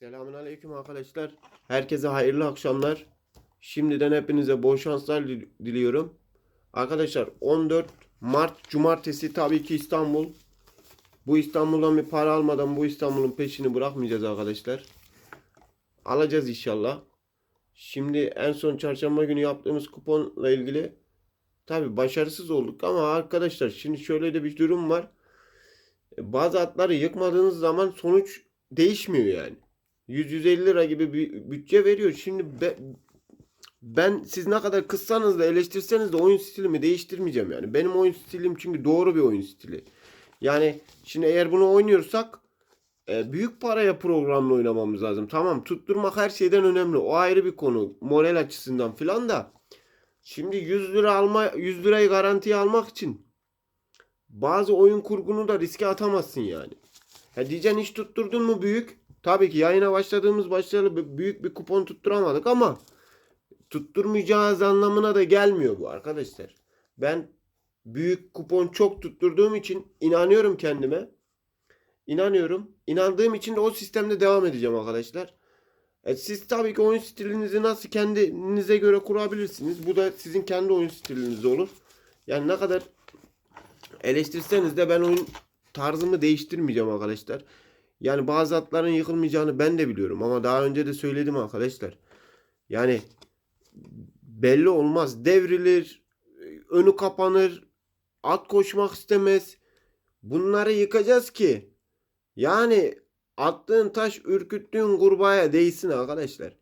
Selamünaleyküm arkadaşlar. Herkese hayırlı akşamlar. Şimdiden hepinize bol şanslar dil- diliyorum. Arkadaşlar 14 Mart Cumartesi tabii ki İstanbul. Bu İstanbul'dan bir para almadan bu İstanbul'un peşini bırakmayacağız arkadaşlar. Alacağız inşallah. Şimdi en son çarşamba günü yaptığımız kuponla ilgili tabii başarısız olduk ama arkadaşlar şimdi şöyle de bir durum var. Bazı atları yıkmadığınız zaman sonuç değişmiyor yani. 100-150 lira gibi bir bütçe veriyor. Şimdi be- ben siz ne kadar kızsanız da eleştirseniz de oyun stilimi değiştirmeyeceğim yani. Benim oyun stilim çünkü doğru bir oyun stili. Yani şimdi eğer bunu oynuyorsak e, büyük paraya programla oynamamız lazım. Tamam tutturmak her şeyden önemli. O ayrı bir konu. Moral açısından filan da. Şimdi 100 lira alma 100 lirayı garantiye almak için bazı oyun kurgunu da riske atamazsın yani. Ha diyeceksin hiç tutturdun mu büyük? Tabii ki yayına başladığımız başlayalı b- büyük bir kupon tutturamadık ama tutturmayacağız anlamına da gelmiyor bu arkadaşlar. Ben büyük kupon çok tutturduğum için inanıyorum kendime. İnanıyorum. İnandığım için de o sistemde devam edeceğim arkadaşlar. E siz tabii ki oyun stilinizi nasıl kendinize göre kurabilirsiniz. Bu da sizin kendi oyun stiliniz olur. Yani ne kadar eleştirseniz de ben oyun tarzımı değiştirmeyeceğim arkadaşlar. Yani bazı atların yıkılmayacağını ben de biliyorum ama daha önce de söyledim arkadaşlar. Yani belli olmaz. Devrilir, önü kapanır, at koşmak istemez. Bunları yıkacağız ki yani attığın taş ürküttüğün kurbağaya değsin arkadaşlar.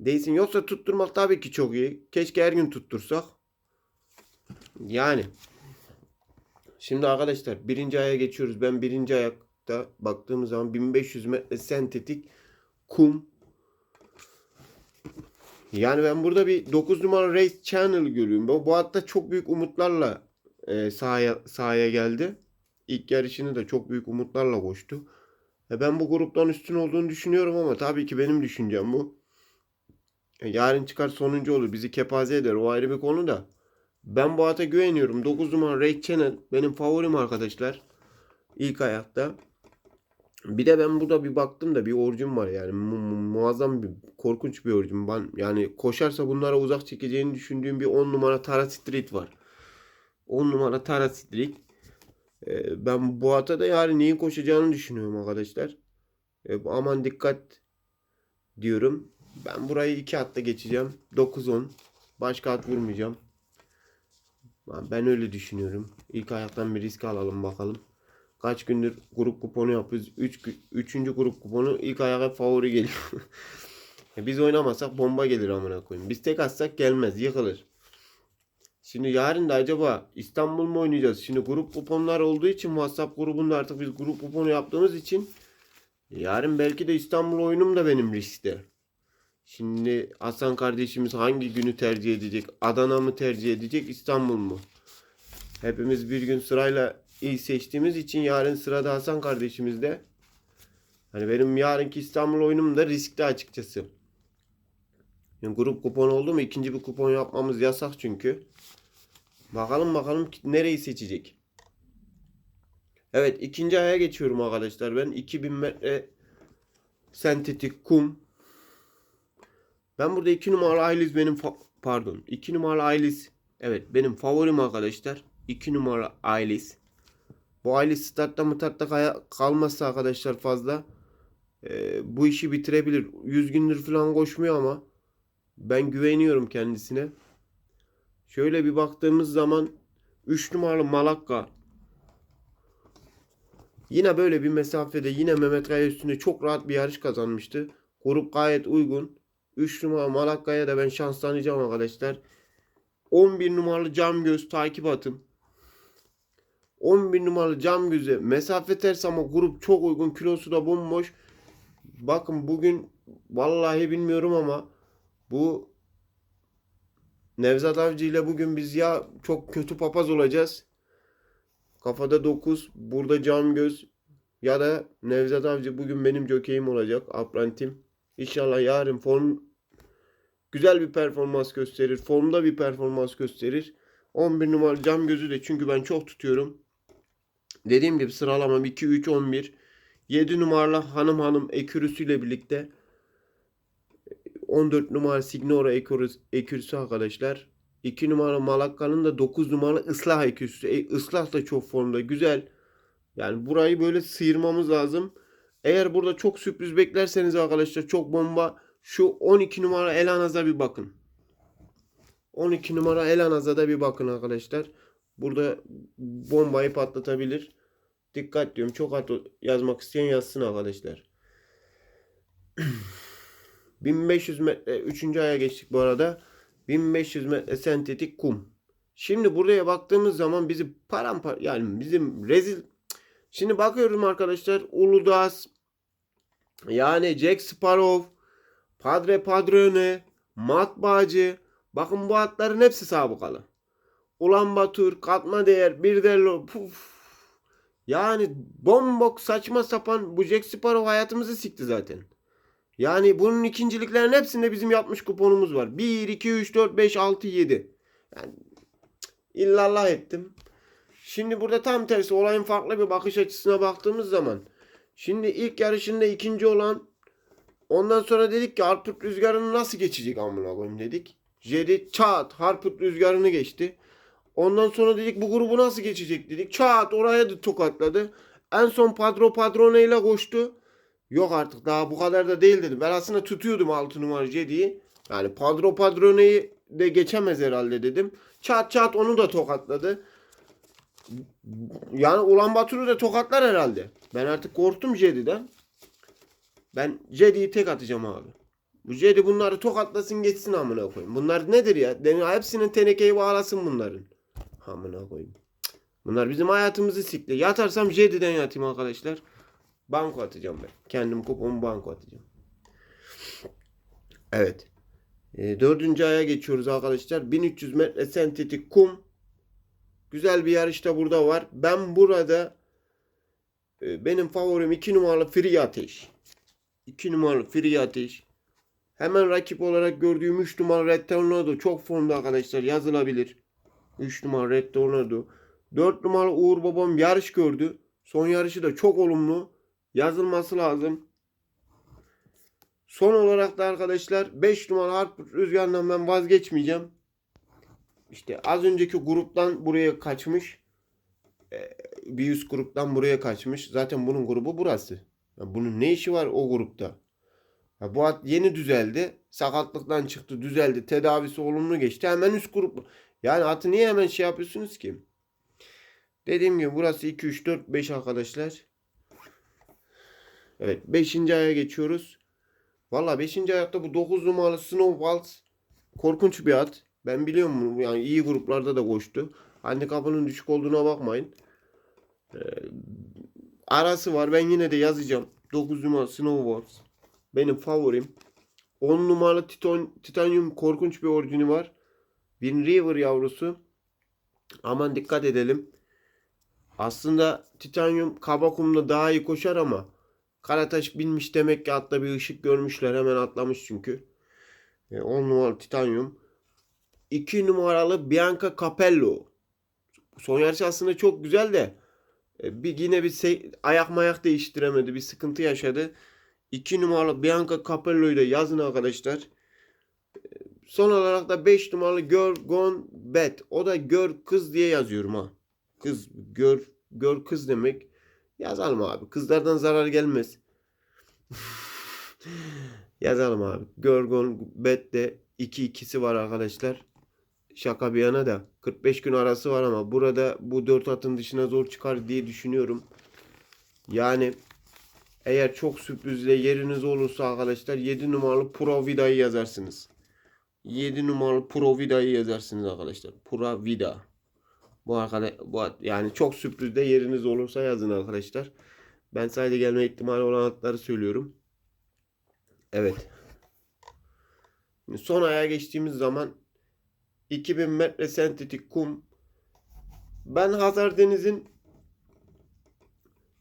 Değsin. Yoksa tutturmak tabii ki çok iyi. Keşke her gün tuttursak. Yani. Şimdi arkadaşlar birinci aya geçiyoruz. Ben birinci ayakta baktığımız zaman 1500 metre sentetik kum. Yani ben burada bir 9 numara Race Channel görüyorum. Bu, bu hatta çok büyük umutlarla e, sahaya, sahaya geldi. İlk yarışını da çok büyük umutlarla koştu. E, ben bu gruptan üstün olduğunu düşünüyorum ama tabii ki benim düşüncem bu. E, yarın çıkar sonuncu olur. Bizi kepaze eder. O ayrı bir konu da. Ben bu ata güveniyorum. 9 numara Ray Channel benim favorim arkadaşlar. İlk ayakta. Bir de ben burada bir baktım da bir orucum var yani Mu- mu- muazzam bir korkunç bir orucum. Ben yani koşarsa bunlara uzak çekeceğini düşündüğüm bir 10 numara Tara Street var. 10 numara Tara Street. Ee, ben bu ata da yani neyin koşacağını düşünüyorum arkadaşlar. Ee, aman dikkat diyorum. Ben burayı iki atta geçeceğim. 9-10. Başka at vurmayacağım. Ben öyle düşünüyorum. İlk ayaktan bir risk alalım bakalım. Kaç gündür grup kuponu yapıyoruz. 3 Üç, üçüncü grup kuponu ilk hep favori geliyor. E Biz oynamasak bomba gelir amına koyayım. Biz tek atsak gelmez, yıkılır. Şimdi yarın da acaba İstanbul mu oynayacağız? Şimdi grup kuponlar olduğu için WhatsApp grubunda artık biz grup kuponu yaptığımız için yarın belki de İstanbul oyunum da benim riskte. Şimdi Hasan kardeşimiz hangi günü tercih edecek? Adana mı tercih edecek? İstanbul mu? Hepimiz bir gün sırayla iyi seçtiğimiz için yarın sırada Hasan kardeşimizde. Hani benim yarınki İstanbul oyunum da riskli açıkçası. Yani grup kupon oldu mu ikinci bir kupon yapmamız yasak çünkü. Bakalım bakalım nereyi seçecek. Evet ikinci aya geçiyorum arkadaşlar. Ben 2000 metre sentetik kum. Ben burada 2 numaralı Aylis benim pardon 2 numaralı Aylis evet benim favorim arkadaşlar. 2 numara Aylis. Bu Aylis startta mı tartta kaya- kalmazsa arkadaşlar fazla e, bu işi bitirebilir. 100 gündür falan koşmuyor ama ben güveniyorum kendisine. Şöyle bir baktığımız zaman 3 numaralı Malakka Yine böyle bir mesafede yine Mehmet Kaya üstünde çok rahat bir yarış kazanmıştı. Grup gayet uygun. 3 numara Malakka'ya da ben şans tanıyacağım arkadaşlar. 11 numaralı Cam Göz takip atın. 11 numaralı Cam Göz'e mesafe ters ama grup çok uygun. Kilosu da bomboş. Bakın bugün vallahi bilmiyorum ama bu Nevzat Avcı ile bugün biz ya çok kötü papaz olacağız. Kafada 9, burada Cam Göz ya da Nevzat Avcı bugün benim jokeyim olacak. Aprantim. İnşallah yarın form güzel bir performans gösterir. Formda bir performans gösterir. 11 numaralı cam gözü de çünkü ben çok tutuyorum. Dediğim gibi sıralamam 2 3 11 7 numaralı hanım hanım ekürüsüyle birlikte 14 numara Signora ekürüsü, arkadaşlar. 2 numara Malakka'nın da 9 numaralı ıslah ekürüsü. E, ıslah da çok formda. Güzel. Yani burayı böyle sıyırmamız lazım. Eğer burada çok sürpriz beklerseniz arkadaşlar çok bomba. Şu 12 numara Elanaz'a bir bakın. 12 numara Elanaz'a da bir bakın arkadaşlar. Burada bombayı patlatabilir. Dikkat diyorum. Çok at yazmak isteyen yazsın arkadaşlar. 1500 metre 3. aya geçtik bu arada. 1500 metre sentetik kum. Şimdi buraya baktığımız zaman bizi paramparça yani bizim rezil Şimdi bakıyorum arkadaşlar Uludağ yani Jack Sparrow Padre Padrone Matbaacı bakın bu atların hepsi sabıkalı. Ulan Batur, Katma Değer, Birdello, puf. Yani bombok saçma sapan bu Jack Sparrow hayatımızı sikti zaten. Yani bunun ikinciliklerin hepsinde bizim yapmış kuponumuz var. 1, 2, 3, 4, 5, 6, 7. Yani illallah ettim. Şimdi burada tam tersi olayın farklı bir bakış açısına baktığımız zaman. Şimdi ilk yarışında ikinci olan ondan sonra dedik ki Harput rüzgarını nasıl geçecek amına koyayım dedik. Jedi çat Harput rüzgarını geçti. Ondan sonra dedik bu grubu nasıl geçecek dedik. Çat oraya da tokatladı. En son Padro Padrone ile koştu. Yok artık daha bu kadar da değil dedim. Ben aslında tutuyordum 6 numara Jedi'yi. Yani Padro Padrone'yi de geçemez herhalde dedim. Çat çat onu da tokatladı. Yani Ulan Batur'u da tokatlar herhalde. Ben artık korktum Jedi'den. Ben Jedi'yi tek atacağım abi. Bu Jedi bunları tokatlasın geçsin amına koyayım. Bunlar nedir ya? Hepsinin tenekeyi bağlasın bunların. Amına koyayım. Bunlar bizim hayatımızı sikti. Yatarsam Jedi'den yatayım arkadaşlar. Banko atacağım ben. Kendim kupomu banko atacağım. Evet. E, dördüncü aya geçiyoruz arkadaşlar. 1300 metre sentetik kum. Güzel bir yarış da burada var. Ben burada e, benim favorim 2 numaralı Free Ateş. 2 numaralı Free Ateş. Hemen rakip olarak gördüğüm 3 numaralı Red Tornado çok formda arkadaşlar yazılabilir. 3 numaralı Red Tornado. 4 numaralı Uğur Babam yarış gördü. Son yarışı da çok olumlu. Yazılması lazım. Son olarak da arkadaşlar 5 numaralı Harput Rüzgar'dan ben vazgeçmeyeceğim. İşte az önceki gruptan buraya kaçmış. Ee, Bir üst gruptan buraya kaçmış. Zaten bunun grubu burası. Bunun ne işi var o grupta? Ya bu at yeni düzeldi. Sakatlıktan çıktı, düzeldi. Tedavisi olumlu geçti. Hemen üst grup. Yani atı niye hemen şey yapıyorsunuz ki? Dediğim gibi burası 2 3 4 5 arkadaşlar. Evet 5. aya geçiyoruz. Valla 5. ayakta bu 9 numaralı Snow Waltz korkunç bir at. Ben biliyorum bunu. Yani iyi gruplarda da koştu. Handikapının düşük olduğuna bakmayın. Ee, arası var. Ben yine de yazacağım. 9 numaralı Snow Waltz. Benim favorim. 10 numaralı Titan, Titanium korkunç bir orijini var. Bin River yavrusu. Aman dikkat edelim. Aslında Titanium kaba kumda daha iyi koşar ama Karataş bilmiş demek ki atta bir ışık görmüşler. Hemen atlamış çünkü. 10 numaralı Titanium. 2 numaralı Bianca Capello. Son yarışı aslında çok güzel de e, bir yine bir se- ayak mayak değiştiremedi. Bir sıkıntı yaşadı. 2 numaralı Bianca Capello'yu da yazın arkadaşlar. Son olarak da 5 numaralı Gör Gon Bet. O da gör kız diye yazıyorum ha. Kız gör gör kız demek. Yazalım abi. Kızlardan zarar gelmez. Yazalım abi. Görgon Bet de 2-2'si var arkadaşlar. Şaka bir yana da 45 gün arası var ama burada bu 4 atın dışına zor çıkar diye düşünüyorum. Yani eğer çok sürprizle yeriniz olursa arkadaşlar 7 numaralı Pro Vida'yı yazarsınız. 7 numaralı Pro Vida'yı yazarsınız arkadaşlar. Pro Vida. Bu arkadaş bu yani çok sürprizde yeriniz olursa yazın arkadaşlar. Ben sadece gelme ihtimali olan atları söylüyorum. Evet. Son aya geçtiğimiz zaman 2000 metre sentetik kum. Ben Hazar Deniz'in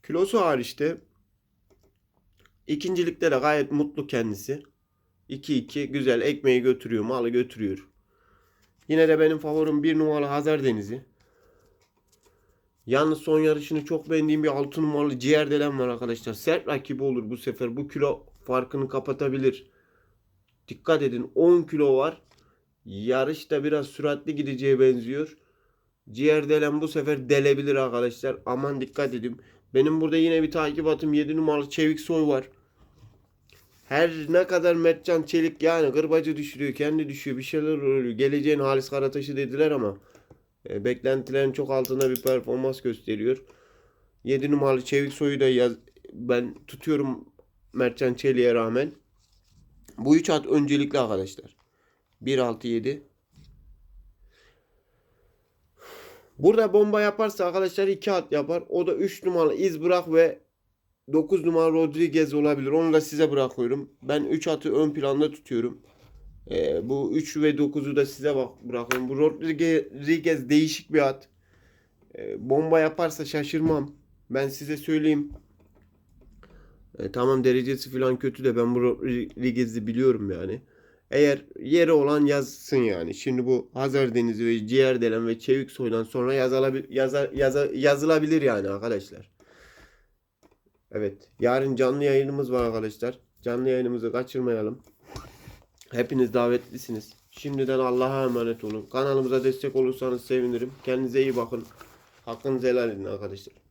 kilosu hariçte ikincilikte de gayet mutlu kendisi. 2-2 güzel ekmeği götürüyor, malı götürüyor. Yine de benim favorim bir numaralı Hazar Denizi. Yalnız son yarışını çok beğendiğim bir 6 numaralı ciğer delen var arkadaşlar. Sert rakibi olur bu sefer. Bu kilo farkını kapatabilir. Dikkat edin 10 kilo var. Yarışta biraz süratli gideceğe benziyor. Ciğer delen bu sefer delebilir arkadaşlar. Aman dikkat edin. Benim burada yine bir takip atım 7 numaralı Çevik Soy var. Her ne kadar Mertcan Çelik yani gırbacı düşürüyor, kendi düşüyor, bir şeyler oluyor. Geleceğin Halis Karataş'ı dediler ama e, beklentilerin çok altında bir performans gösteriyor. 7 numaralı Çevik Soy'u da yaz, ben tutuyorum Mertcan Çelik'e rağmen. Bu üç at öncelikli arkadaşlar. 1 6 7 Burada bomba yaparsa arkadaşlar 2 at yapar. O da 3 numaralı iz bırak ve 9 numara Rodriguez olabilir. Onu da size bırakıyorum. Ben 3 atı ön planda tutuyorum. Ee, bu 3 ve 9'u da size bak bırakıyorum. Bu Rodriguez değişik bir at. Ee, bomba yaparsa şaşırmam. Ben size söyleyeyim. Ee, tamam derecesi falan kötü de ben bu Rodriguez'i biliyorum yani. Eğer yeri olan yazsın yani. Şimdi bu Hazar Denizi ve Ciğer Delen ve Çevik Soy'dan sonra yazılabil, yaza, yaza, yazılabilir yani arkadaşlar. Evet. Yarın canlı yayınımız var arkadaşlar. Canlı yayınımızı kaçırmayalım. Hepiniz davetlisiniz. Şimdiden Allah'a emanet olun. Kanalımıza destek olursanız sevinirim. Kendinize iyi bakın. Hakkınızı helal edin arkadaşlar.